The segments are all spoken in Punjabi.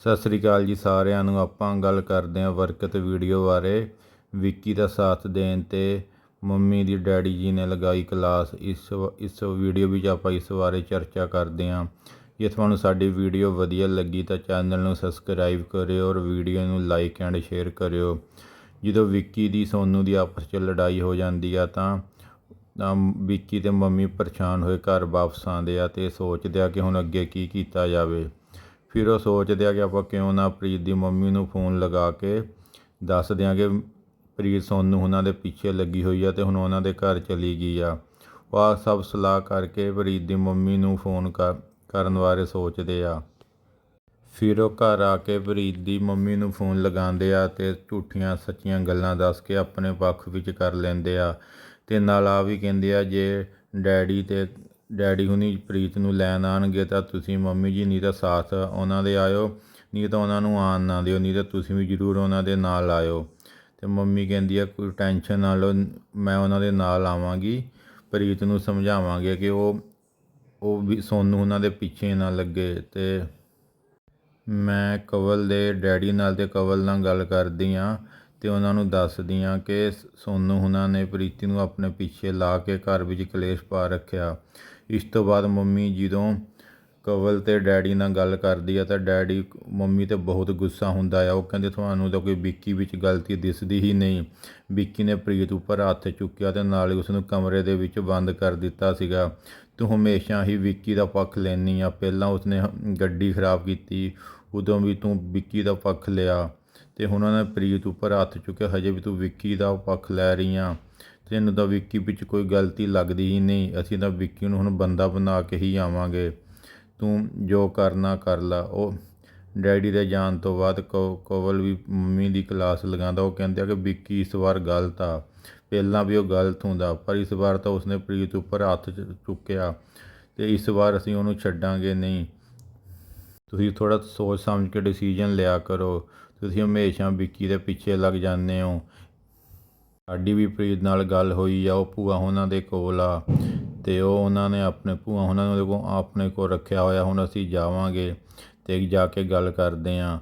ਸਤਿ ਸ੍ਰੀ ਅਕਾਲ ਜੀ ਸਾਰਿਆਂ ਨੂੰ। ਆਪਾਂ ਗੱਲ ਕਰਦੇ ਹਾਂ ਵਰਕਤ ਵੀਡੀਓ ਬਾਰੇ। ਵਿੱਕੀ ਦਾ ਸਾਥ ਦੇਣ ਤੇ ਮੰਮੀ ਦੀ ਡੈਡੀ ਜੀ ਨੇ ਲਗਾਈ ਕਲਾਸ। ਇਸ ਵ- ਇਸ ਵੀਡੀਓ ਵਿੱਚ ਆਪਾਂ ਇਸ ਬਾਰੇ ਚਰਚਾ ਕਰਦੇ ਹਾਂ। ਜੇ ਤੁਹਾਨੂੰ ਸਾਡੀ ਵੀਡੀਓ ਵਧੀਆ ਲੱਗੀ ਤਾਂ ਚੈਨਲ ਨੂੰ ਸਬਸਕ੍ਰਾਈਬ ਕਰਿਓ ਔਰ ਵੀਡੀਓ ਨੂੰ ਲਾਈਕ ਐਂਡ ਸ਼ੇਅਰ ਕਰਿਓ। ਜਦੋਂ ਵਿੱਕੀ ਦੀ ਸੋਨੂ ਦੀ ਆਪਸ 'ਚ ਲੜਾਈ ਹੋ ਜਾਂਦੀ ਆ ਤਾਂ ਤਾਂ ਵਿੱਕੀ ਤੇ ਮੰਮੀ ਪਰੇਸ਼ਾਨ ਹੋਏ ਘਰ ਵਾਪਸ ਆਉਂਦੇ ਆ ਤੇ ਸੋਚਦੇ ਆ ਕਿ ਹੁਣ ਅੱਗੇ ਕੀ ਕੀਤਾ ਜਾਵੇ। ਫਿਰ ਉਹ ਸੋਚਦੇ ਆ ਕਿ ਆਪਾਂ ਕਿਉਂ ਨਾ ਪ੍ਰੀਤ ਦੀ ਮੰਮੀ ਨੂੰ ਫੋਨ ਲਗਾ ਕੇ ਦੱਸ ਦਿਆਂਗੇ ਪ੍ਰੀਤ ਸੋਨੂੰ ਉਹਨਾਂ ਦੇ ਪਿੱਛੇ ਲੱਗੀ ਹੋਈ ਆ ਤੇ ਹੁਣ ਉਹਨਾਂ ਦੇ ਘਰ ਚਲੀ ਗਈ ਆ। ਉਹ ਸਭ ਸਲਾਹ ਕਰਕੇ ਪ੍ਰੀਤ ਦੀ ਮੰਮੀ ਨੂੰ ਫੋਨ ਕਰ ਕਰਨ ਬਾਰੇ ਸੋਚਦੇ ਆ। ਫਿਰ ਉਹ ਘਰ ਆ ਕੇ ਪ੍ਰੀਤ ਦੀ ਮੰਮੀ ਨੂੰ ਫੋਨ ਲਗਾਉਂਦੇ ਆ ਤੇ ਝੂਠੀਆਂ ਸੱਚੀਆਂ ਗੱਲਾਂ ਦੱਸ ਕੇ ਆਪਣੇ ਪੱਖ ਵਿੱਚ ਕਰ ਲੈਂਦੇ ਆ। ਤੇ ਨਾਲ ਆ ਵੀ ਕਹਿੰਦੇ ਆ, ਜੇ ਡੈਡੀ ਤੇ ਡੈਡੀ ਹੁਣੀ ਪ੍ਰੀਤ ਨੂੰ ਲੈਣ ਆਣਗੇ ਤਾਂ ਤੁਸੀਂ ਮੰਮੀ ਜੀ ਨਹੀਂ ਤਾਂ ਸਾਥ ਉਹਨਾਂ ਦੇ ਆਇਓ, ਨਹੀਂ ਤਾਂ ਉਹਨਾਂ ਨੂੰ ਆਣ ਨਾ ਦਿਓ, ਨਹੀਂ ਤਾਂ ਤੁਸੀਂ ਵੀ ਜ਼ਰੂਰ ਉਹਨਾਂ ਦੇ ਨਾਲ ਆਇਓ। ਤੇ ਮੰਮੀ ਕਹਿੰਦੀ ਆ, ਕੋਈ ਟੈਨਸ਼ਨ ਨਾ ਲਓ, ਮੈਂ ਉਹਨਾਂ ਦੇ ਨਾਲ ਆਵਾਂਗੀ, ਪ੍ਰੀਤ ਨੂੰ ਸਮਝਾਵਾਂਗੇ ਕਿ ਉਹ ਉਹ ਵੀ ਸੋਨੂੰ ਉਹਨਾਂ ਦੇ ਪਿੱਛੇ ਨਾ ਲੱਗੇ। ਤੇ ਮੈਂ ਕਵਲ ਦੇ ਡੈਡੀ ਨਾਲ ਤੇ ਕਵਲ ਨਾਲ ਗੱਲ ਕਰਦੀ ਆ ਤੇ ਉਹਨਾਂ ਨੂੰ ਦੱਸਦੀ ਆ ਕਿ ਸੋਨੂੰ ਉਹਨਾਂ ਨੇ ਪ੍ਰੀਤੀ ਨੂੰ ਆਪਣੇ ਪਿੱਛੇ ਲਾ ਕੇ ਘਰ ਵਿੱਚ ਕਲੇਸ਼ ਪਾ ਰੱਖਿਆ। ਇਸ ਤੋਂ ਬਾਅਦ ਮੰਮੀ ਜਦੋਂ ਕਵਲ ਅਤੇ ਡੈਡੀ ਨਾਲ ਗੱਲ ਕਰਦੀ ਆ ਤਾਂ ਡੈਡੀ ਮੰਮੀ ਤੇ ਬਹੁਤ ਗੁੱਸਾ ਹੁੰਦਾ ਆ। ਉਹ ਕਹਿੰਦੇ, ਤੁਹਾਨੂੰ ਤਾਂ ਕੋਈ ਵਿੱਕੀ ਵਿੱਚ ਗਲਤੀ ਦਿਸਦੀ ਹੀ ਨਹੀਂ। ਵਿੱਕੀ ਨੇ ਪ੍ਰੀਤ ਉੱਪਰ ਹੱਥ ਚੁੱਕਿਆ ਅਤੇ ਨਾਲ ਹੀ ਉਸ ਨੂੰ ਕਮਰੇ ਦੇ ਵਿੱਚ ਬੰਦ ਕਰ ਦਿੱਤਾ ਸੀਗਾ। ਤੂੰ ਹਮੇਸ਼ਾ ਹੀ ਵਿੱਕੀ ਦਾ ਪੱਖ ਲੈਂਦੀ ਆ। ਪਹਿਲਾਂ ਉਸਨੇ ਗੱਡੀ ਖਰਾਬ ਕੀਤੀ, ਉਦੋਂ ਵੀ ਤੂੰ ਵਿੱਕੀ ਦਾ ਪੱਖ ਲਿਆ। ਤੇ ਹੁਣ ਉਹਨਾਂ ਨੇ ਪ੍ਰੀਤ ਉੱਪਰ ਹੱਥ ਚੁੱਕਿਆ, ਹਜੇ ਵੀ ਤੂੰ ਵਿੱਕੀ ਦਾ ਪੱਖ ਲੈ ਰਹੀ ਆ। ਤੈਨੂੰ ਤਾਂ ਵਿੱਕੀ ਵਿੱਚ ਕੋਈ ਗਲਤੀ ਲੱਗਦੀ ਹੀ ਨਹੀਂ। ਅਸੀਂ ਤਾਂ ਵਿੱਕੀ ਨੂੰ ਹੁਣ ਬੰਦਾ ਬਣਾ ਕੇ ਹੀ ਆਵਾਂਗੇ। ਤੂੰ ਜੋ ਕਰਨਾ ਕਰ ਲਾ। ਉਹ ਡੈਡੀ ਦੇ ਜਾਣ ਤੋਂ ਬਾਅਦ ਕੋ- ਕਵਲ ਵੀ ਮੰਮੀ ਦੀ ਕਲਾਸ ਲਗਾਉਂਦਾ। ਉਹ ਕਹਿੰਦੇ ਆ ਕਿ ਵਿੱਕੀ ਇਸ ਵਾਰ ਗਲਤ ਆ। ਪਹਿਲਾਂ ਵੀ ਉਹ ਗਲਤ ਹੁੰਦਾ, ਪਰ ਇਸ ਵਾਰ ਤਾਂ ਉਸਨੇ ਪ੍ਰੀਤ ਉੱਪਰ ਹੱਥ ਚੁੱਕਿਆ ਤੇ ਇਸ ਵਾਰ ਅਸੀਂ ਉਹਨੂੰ ਛੱਡਾਂਗੇ ਨਹੀਂ। ਤੁਸੀਂ ਥੋੜਾ ਸੋਚ ਸਮਝ ਕੇ ਡਿਸੀਜਨ ਲਿਆ ਕਰੋ। ਤੁਸੀਂ ਹਮੇਸ਼ਾ ਵਿੱਕੀ ਦੇ ਪਿੱਛੇ ਲੱਗ ਜਾਂਦੇ ਹੋ। ਸਾਡੀ ਵੀ ਪ੍ਰੀਤ ਨਾਲ ਗੱਲ ਹੋਈ ਆ, ਉਹ ਭੂਆ ਉਹਨਾਂ ਦੇ ਕੋਲ ਆ ਤੇ ਉਹ ਉਹਨਾਂ ਨੇ ਆਪਣੇ ਭੂਆ ਉਹਨਾਂ ਨੂੰ ਕੋਲ ਆਪਣੇ ਕੋਲ ਰੱਖਿਆ ਹੋਇਆ, ਹੁਣ ਅਸੀਂ ਜਾਵਾਂਗੇ ਤੇ ਜਾ ਕੇ ਗੱਲ ਕਰਦੇ ਆ।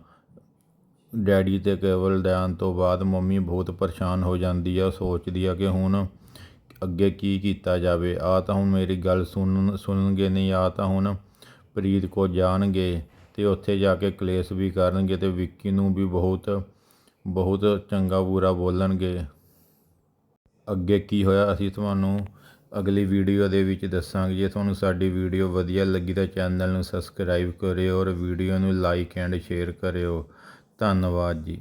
ਡੈਡੀ ਤੇ ਕੇਵਲ ਦੇਣ ਤੋਂ ਬਾਅਦ ਮੰਮੀ ਬਹੁਤ ਪਰੇਸ਼ਾਨ ਹੋ ਜਾਂਦੀ ਆ, ਉਹ ਸੋਚਦੀ ਆ ਕਿ ਹੁਣ ਅੱਗੇ ਕੀ ਕੀਤਾ ਜਾਵੇ। ਆ ਤਾਂ ਹੁਣ ਮੇਰੀ ਗੱਲ ਸੁਣਨ ਸੁਣਨਗੇ ਨਹੀਂ, ਆ ਤਾਂ ਹੁਣ ਪ੍ਰੀਤ ਕੋ ਜਾਣਗੇ ਤੇ ਉੱਥੇ ਜਾ ਕੇ ਕਲੇਸ਼ ਵੀ ਕਰਨਗੇ ਤੇ ਵਿੱਕੀ ਨੂੰ ਵੀ ਬਹੁਤ ਬਹੁਤ ਚੰਗਾ ਬੁਰਾ ਬੋਲਣਗੇ। ਅੱਗੇ ਕੀ ਹੋਇਆ, ਅਸੀਂ ਤੁਹਾਨੂੰ ਅਗਲੀ ਵੀਡੀਓ ਦੇ ਵਿੱਚ ਦੱਸਾਂਗੇ। ਜੇ ਤੁਹਾਨੂੰ ਸਾਡੀ ਵੀਡੀਓ ਵਧੀਆ ਲੱਗੀ ਤਾਂ ਚੈਨਲ ਨੂੰ ਸਬਸਕ੍ਰਾਈਬ ਕਰਿਓ ਔਰ ਵੀਡੀਓ ਨੂੰ ਲਾਈਕ ਐਂਡ ਸ਼ੇਅਰ ਕਰਿਓ। ਧੰਨਵਾਦ ਜੀ।